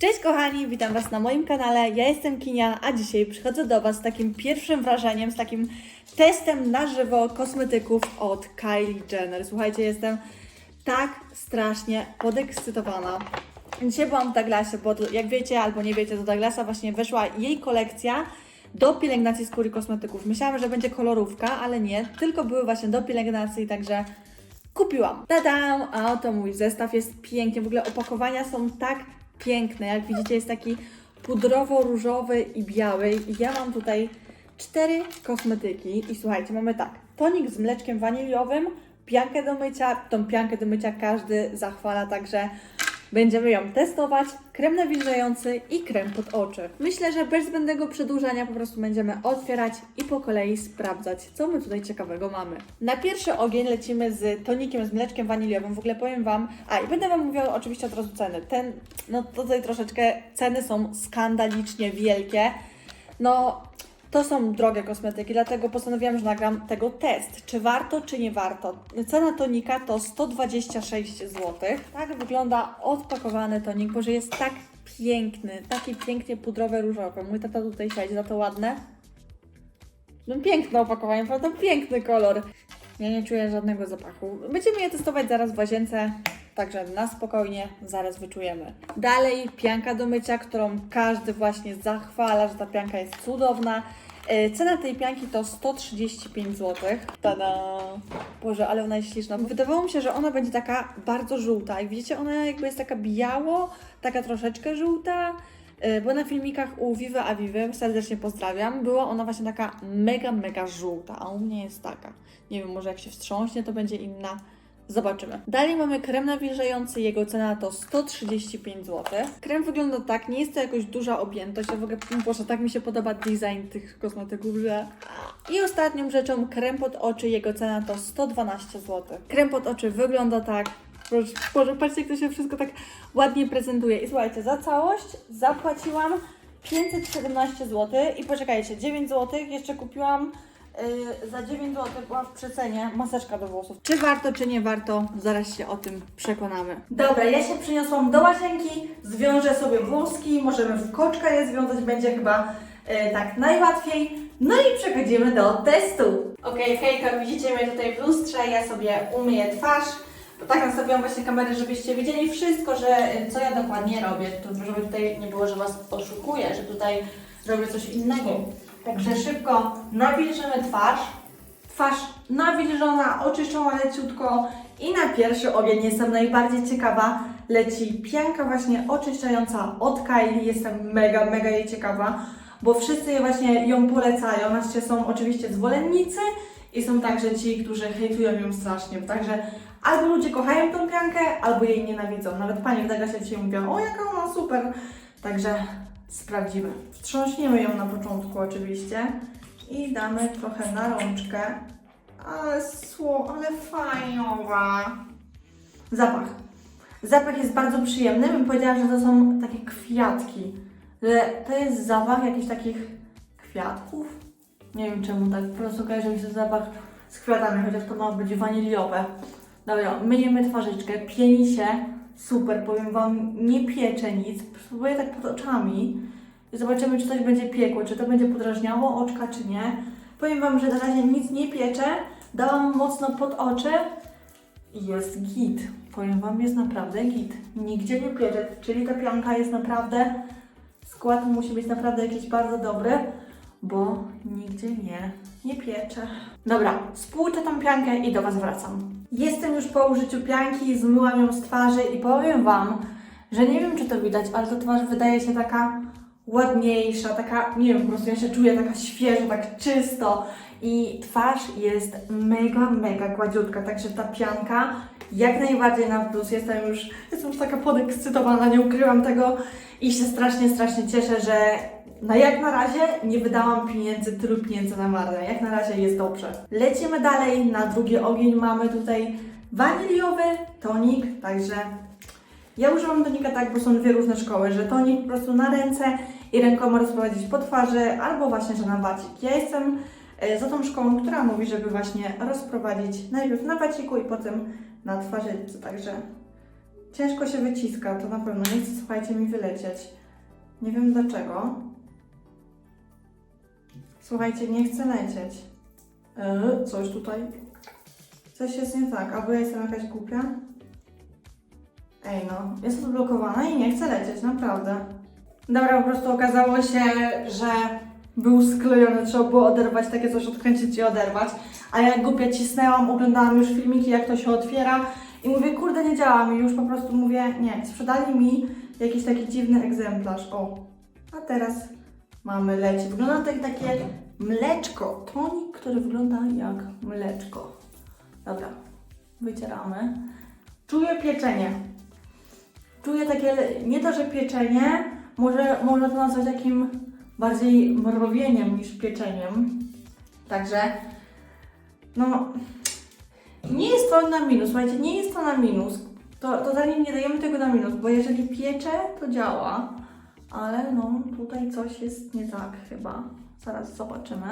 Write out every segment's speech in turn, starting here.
Cześć kochani, witam Was na moim kanale. Ja jestem Kinia, a dzisiaj przychodzę do Was z takim pierwszym wrażeniem, z takim testem na żywo kosmetyków od Kylie Jenner. Słuchajcie, jestem tak strasznie podekscytowana. Dzisiaj byłam w Douglasie, bo jak wiecie albo nie wiecie, do Douglasa właśnie weszła jej kolekcja do pielęgnacji skóry kosmetyków. Myślałam, że będzie kolorówka, ale nie, tylko były właśnie do pielęgnacji, także kupiłam. Tadam! A oto mój zestaw jest pięknie. W ogóle opakowania są tak piękne. Jak widzicie, jest taki pudrowo-różowy i biały. I ja mam tutaj cztery kosmetyki. I słuchajcie, mamy tak. Tonik z mleczkiem waniliowym, piankę do mycia. Tą piankę do mycia każdy zachwala, także będziemy ją testować. Krem nawilżający i krem pod oczy. Myślę, że bez zbędnego przedłużania po prostu będziemy otwierać i po kolei sprawdzać, co my tutaj ciekawego mamy. Na pierwszy ogień lecimy z tonikiem z mleczkiem waniliowym. W ogóle powiem Wam, a i będę Wam mówiła oczywiście od razu ceny. Ten, no tutaj troszeczkę ceny są skandalicznie wielkie. No, to są drogie kosmetyki, dlatego postanowiłam, że nagram tego test. Czy warto, czy nie warto. Cena tonika to 126 zł. Tak wygląda odpakowany tonik, bo że jest tak piękny, taki pięknie pudrowy, różowy. Mój tata tutaj siedzi, za to ładne. No piękne opakowanie, prawda? Piękny kolor. Ja nie czuję żadnego zapachu. Będziemy je testować zaraz w łazience, także na spokojnie, zaraz wyczujemy. Dalej pianka do mycia, którą każdy właśnie zachwala, że ta pianka jest cudowna. E, Cena tej pianki to 135 zł. Tada! Boże, ale ona jest śliczna. Wydawało mi się, że ona będzie taka bardzo żółta. I widzicie, ona jakby jest taka biało, taka troszeczkę żółta. E, Bo na filmikach u Viva Aviwy, serdecznie pozdrawiam, była ona właśnie taka mega, mega żółta, a u mnie jest taka. Nie wiem, może jak się wstrząśnie, to będzie inna. Zobaczymy. Dalej mamy krem nawilżający, jego cena to 135 zł. Krem wygląda tak, nie jest to jakoś duża objętość, a w ogóle, Boże, tak mi się podoba design tych kosmetyków, że... I ostatnią rzeczą, krem pod oczy, jego cena to 112 zł. Krem pod oczy wygląda tak, Boże, Boże, patrzcie, jak to się wszystko tak ładnie prezentuje. I słuchajcie, za całość zapłaciłam 517 zł i poczekajcie, 9 zł jeszcze kupiłam yy, za 9 zł była w przecenie maseczka do włosów. Czy warto, czy nie warto, zaraz się o tym przekonamy. Dobra, ja się przyniosłam do łazienki, zwiążę sobie włoski, możemy w koczka je związać, będzie chyba yy, tak najłatwiej. No i przechodzimy do testu. Okej, hejka, widzicie mnie tutaj w lustrze, ja sobie umyję twarz. Tak nastawiłam właśnie kamerę, żebyście wiedzieli wszystko, że y, co ja dokładnie robię, żeby tutaj nie było, że Was oszukuję, że tutaj robię coś innego. Także szybko nawilżymy twarz. Twarz nawilżona, oczyszczona leciutko i na pierwszy ogień jestem najbardziej ciekawa. Leci pianka właśnie oczyszczająca od Kylie. Jestem mega, mega jej ciekawa, bo wszyscy właśnie ją polecają. Znaczy są oczywiście zwolennicy i są także ci, którzy hejtują ją strasznie. Także albo ludzie kochają tą piankę, albo jej nienawidzą. Nawet pani w Douglasie dzisiaj mówiła, o jaka ona super. Także sprawdzimy. Wstrząśniemy ją na początku oczywiście i damy trochę na rączkę. Ale sło, ale fajnowa. Zapach. Zapach jest bardzo przyjemny. Bym powiedziała, że to są takie kwiatki. Że to jest zapach jakichś takich kwiatków. Nie wiem czemu tak. Po prostu kojarzy mi się zapach z kwiatami, chociaż to ma być waniliowe. Dobra, myjemy twarzyczkę, pieni się, super, powiem Wam, nie piecze nic, spróbuję tak pod oczami i zobaczymy, czy coś będzie piekło, czy to będzie podrażniało oczka, czy nie. Powiem Wam, że na razie nic nie piecze, dałam mocno pod oczy i jest git. Powiem Wam, jest naprawdę git. Nigdzie nie piecze, czyli ta pianka jest naprawdę, skład musi być naprawdę jakiś bardzo dobry, bo nigdzie nie, nie piecze. Dobra, spłuczę tą piankę i do Was wracam. Jestem już po użyciu pianki, zmyłam ją z twarzy i powiem Wam, że nie wiem czy to widać, ale ta twarz wydaje się taka ładniejsza, taka, nie wiem, po prostu ja się czuję taka świeżo, tak czysto. I twarz jest mega, mega gładziutka, także ta pianka jak najbardziej na plus, jestem już, jestem już taka podekscytowana, nie ukryłam tego i się strasznie, strasznie cieszę, że na jak na razie nie wydałam pieniędzy, tylu pieniędzy na marne. Jak na razie jest dobrze. Lecimy dalej. Na drugi ogień mamy tutaj waniliowy tonik, także ja używam tonika tak, bo są dwie różne szkoły, że tonik po prostu na ręce i rękoma rozprowadzić po twarzy, albo właśnie, że na wacik. Ja jestem za tą szkołą, która mówi, żeby właśnie rozprowadzić najpierw na waciku i potem na twarzyczce, także ciężko się wyciska, to na pewno. Nie chce, słuchajcie, mi wylecieć. Nie wiem dlaczego. Słuchajcie, nie chcę lecieć. Yy, coś tutaj. Coś jest nie tak. Albo ja jestem jakaś głupia? Ej no, jest odblokowana i nie chcę lecieć, naprawdę. Dobra, po prostu okazało się, że był sklejony, trzeba było oderwać takie coś, odkręcić i oderwać. A ja głupia cisnęłam, oglądałam już filmiki, jak to się otwiera i mówię, kurde, nie działa mi, już po prostu mówię, nie, sprzedali mi jakiś taki dziwny egzemplarz, o. A teraz mamy leci. Wygląda to jak takie mleczko, tonik, który wygląda jak mleczko. Dobra, wycieramy. Czuję pieczenie. Czuję takie, nie to, że pieczenie, może można to nazwać takim bardziej mrowieniem niż pieczeniem. Także, no, nie jest to na minus, słuchajcie, nie jest to na minus. To, to zanim nie dajemy tego na minus, bo jeżeli piecze, to działa. Ale no, tutaj coś jest nie tak chyba. Zaraz zobaczymy.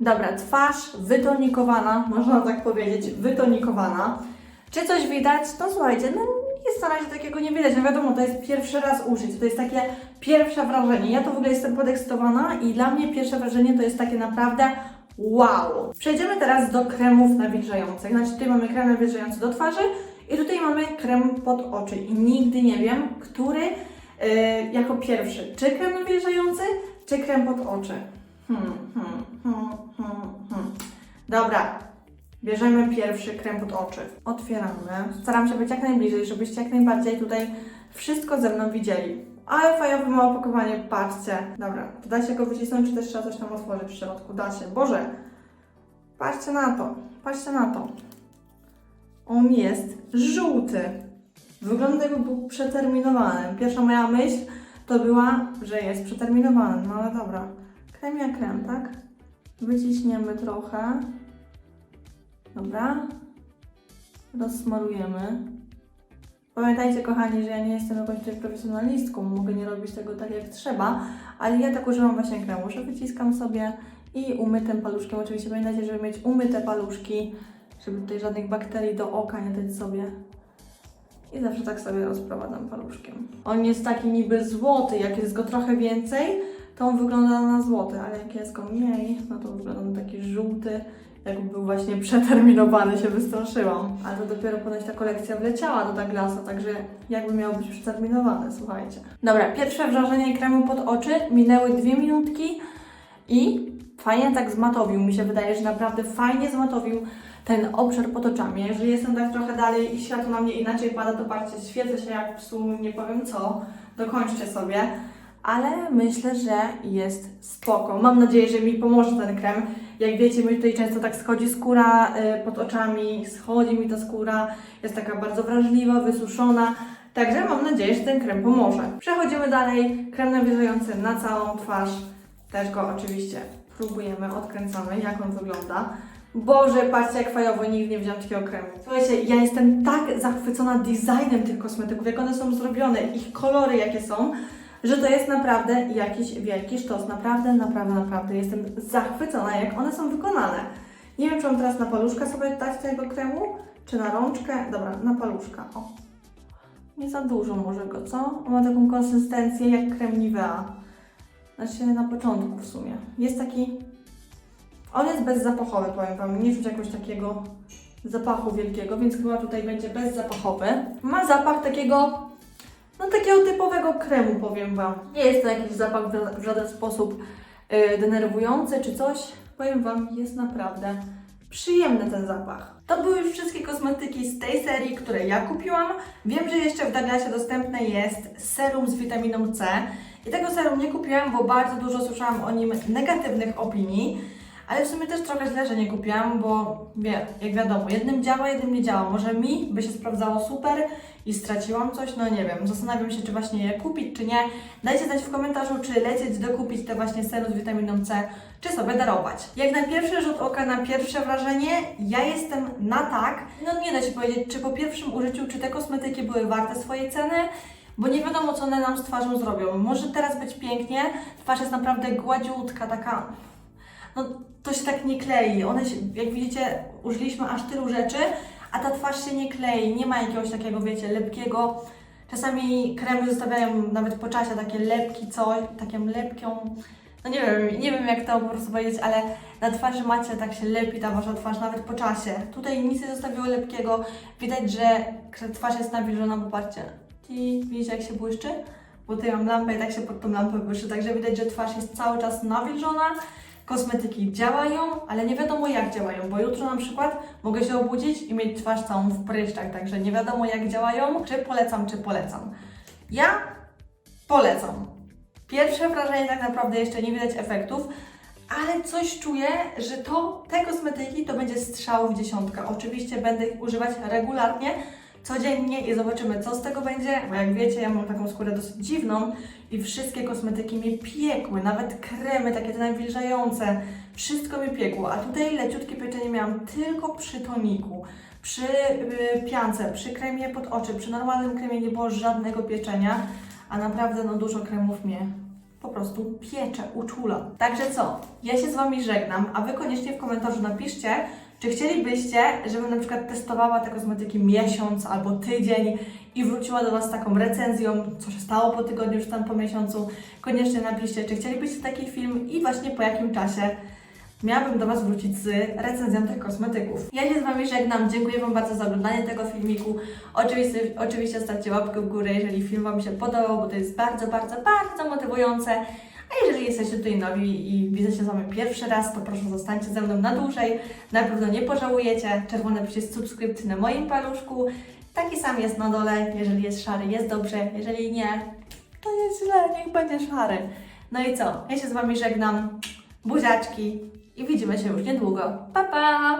Dobra, twarz wytonikowana, można tak powiedzieć, wytonikowana. Czy coś widać? No słuchajcie, no jest na razie takiego nie widać. No wiadomo, to jest pierwszy raz użyć, to jest takie pierwsze wrażenie. Ja to w ogóle jestem podekscytowana i dla mnie pierwsze wrażenie to jest takie naprawdę wow. Przejdziemy teraz do kremów nawilżających. Znaczy tutaj mamy krem nawilżający do twarzy i tutaj mamy krem pod oczy. I nigdy nie wiem, który yy, jako pierwszy. Czy krem nawilżający, czy krem pod oczy. Hmm, hmm, hmm, hmm, hmm. Dobra, Bierzemy pierwszy krem pod oczy. Otwieramy. Staram się być jak najbliżej, żebyście jak najbardziej tutaj wszystko ze mną widzieli. Ale fajowe ma opakowanie, patrzcie. Dobra, to da się go wycisnąć, czy też trzeba coś tam otworzyć w środku? Da się. Boże! Patrzcie na to. Patrzcie na to. On jest żółty. Wygląda jakby był przeterminowany. Pierwsza moja myśl to była, że jest przeterminowany. No ale dobra. Krem jak krem, tak? Wyciśniemy trochę. Dobra. Rozsmarujemy. Pamiętajcie, kochani, że ja nie jestem jakąś tutaj profesjonalistką, mogę nie robić tego tak jak trzeba, ale ja tak używam właśnie kremu, że wyciskam sobie i umytym paluszkiem. Oczywiście pamiętajcie, żeby mieć umyte paluszki, żeby tutaj żadnych bakterii do oka nie dać sobie. I zawsze tak sobie rozprowadzam paluszkiem. On jest taki niby złoty, jak jest go trochę więcej, to on wygląda na złoty, ale jak jest go mniej, no to wygląda na taki żółty, jakby był właśnie przeterminowany, się wystraszyłam. Ale to dopiero ponoć ta kolekcja wleciała do Douglasa, także jakby miał być przeterminowany, słuchajcie. Dobra, pierwsze wrażenie kremu pod oczy, minęły dwie minutki i fajnie tak zmatowił. Mi się wydaje, że naprawdę fajnie zmatowił ten obszar pod oczami. Jeżeli jestem tak trochę dalej i światło na mnie inaczej pada, to patrzcie, świecę się jak psu, nie powiem co. Dokończcie sobie. Ale myślę, że jest spoko. Mam nadzieję, że mi pomoże ten krem. Jak wiecie, mi tutaj często tak schodzi skóra y, pod oczami, schodzi mi ta skóra, jest taka bardzo wrażliwa, wysuszona. Także mam nadzieję, że ten krem pomoże. Przechodzimy dalej. Krem nawilżający na całą twarz. Też go oczywiście próbujemy, odkręcamy, jak on wygląda. Boże, patrzcie jak fajowo, nigdy nie widziałam takiego kremu. Słuchajcie, ja jestem tak zachwycona designem tych kosmetyków, jak one są zrobione, ich kolory jakie są, że to jest naprawdę jakiś wielki sztos. Naprawdę, naprawdę, naprawdę jestem zachwycona, jak one są wykonane. Nie wiem, czy mam teraz na paluszka sobie dać tego kremu, czy na rączkę. Dobra, na paluszka. O. Nie za dużo może go, co? On ma taką konsystencję jak krem Nivea. Znaczy na początku w sumie. Jest taki... On jest bezzapachowy, powiem Wam. Nie czuć jakoś takiego zapachu wielkiego, więc chyba tutaj będzie bezzapachowy. Ma zapach takiego no takiego typowego kremu, powiem Wam. Nie jest to jakiś zapach w ża- w żaden sposób yy, denerwujący czy coś. Powiem Wam, jest naprawdę przyjemny ten zapach. To były już wszystkie kosmetyki z tej serii, które ja kupiłam. Wiem, że jeszcze w Douglasie dostępne jest serum z witaminą C. I tego serum nie kupiłam, bo bardzo dużo słyszałam o nim negatywnych opinii. Ale w sumie też trochę źle, że nie kupiłam, bo wie, jak wiadomo, jednym działa, jednym nie działa. Może mi by się sprawdzało super i straciłam coś, no nie wiem. Zastanawiam się, czy właśnie je kupić, czy nie. Dajcie znać w komentarzu, czy lecieć dokupić te właśnie serum z witaminą C, czy sobie darować. Jak na pierwszy rzut oka, na pierwsze wrażenie, ja jestem na tak. No nie da się powiedzieć, czy po pierwszym użyciu, czy te kosmetyki były warte swojej ceny, bo nie wiadomo, co one nam z twarzą zrobią. Może teraz być pięknie, twarz jest naprawdę gładziutka, taka no to się tak nie klei. One się, jak widzicie, użyliśmy aż tylu rzeczy, a ta twarz się nie klei, nie ma jakiegoś takiego, wiecie, lepkiego Czasami kremy zostawiają nawet po czasie takie lepki, coś, taką lepką. No nie wiem, nie wiem jak to po prostu powiedzieć, ale na twarzy macie tak się lepi ta wasza twarz nawet po czasie. Tutaj nic nie zostawiło lepkiego. Widać, że twarz jest nawilżona, popatrzcie. I widzicie jak się błyszczy? Bo tutaj mam lampę i tak się pod tą lampę błyszczy, także widać, że twarz jest cały czas nawilżona. Kosmetyki działają, ale nie wiadomo jak działają, bo jutro na przykład mogę się obudzić i mieć twarz całą w pryszczach, także nie wiadomo jak działają, czy polecam, czy polecam. Ja polecam. Pierwsze wrażenie tak naprawdę jeszcze nie widać efektów, ale coś czuję, że to, te kosmetyki to będzie strzał w dziesiątkę. Oczywiście będę ich używać regularnie, codziennie i zobaczymy co z tego będzie, bo jak wiecie ja mam taką skórę dosyć dziwną i wszystkie kosmetyki mi piekły, nawet kremy takie te nawilżające, wszystko mi piekło, a tutaj leciutkie pieczenie miałam tylko przy toniku. Przy y, piance, przy kremie pod oczy, przy normalnym kremie nie było żadnego pieczenia, a naprawdę no dużo kremów mnie po prostu piecze, uczula. Także co? Ja się z Wami żegnam, a Wy koniecznie w komentarzu napiszcie, czy chcielibyście, żebym na przykład testowała te kosmetyki miesiąc albo tydzień i wróciła do Was z taką recenzją, co się stało po tygodniu czy tam po miesiącu. Koniecznie napiszcie, czy chcielibyście taki film i właśnie po jakim czasie miałabym do Was wrócić z recenzją tych kosmetyków. Ja się z Wami żegnam, dziękuję Wam bardzo za oglądanie tego filmiku. Oczywiście, oczywiście stawcie łapkę w górę, jeżeli film Wam się podobał, bo to jest bardzo, bardzo, bardzo motywujące. A jeżeli jesteście tutaj nowi i widzę się z Wami pierwszy raz, to proszę zostańcie ze mną na dłużej. Na pewno nie pożałujecie. Czerwony przycisk subskrypcji na moim paluszku. Taki sam jest na dole. Jeżeli jest szary, jest dobrze. Jeżeli nie, to jest źle. Niech będzie szary. No i co? Ja się z Wami żegnam. Buziaczki i widzimy się już niedługo. Pa, pa!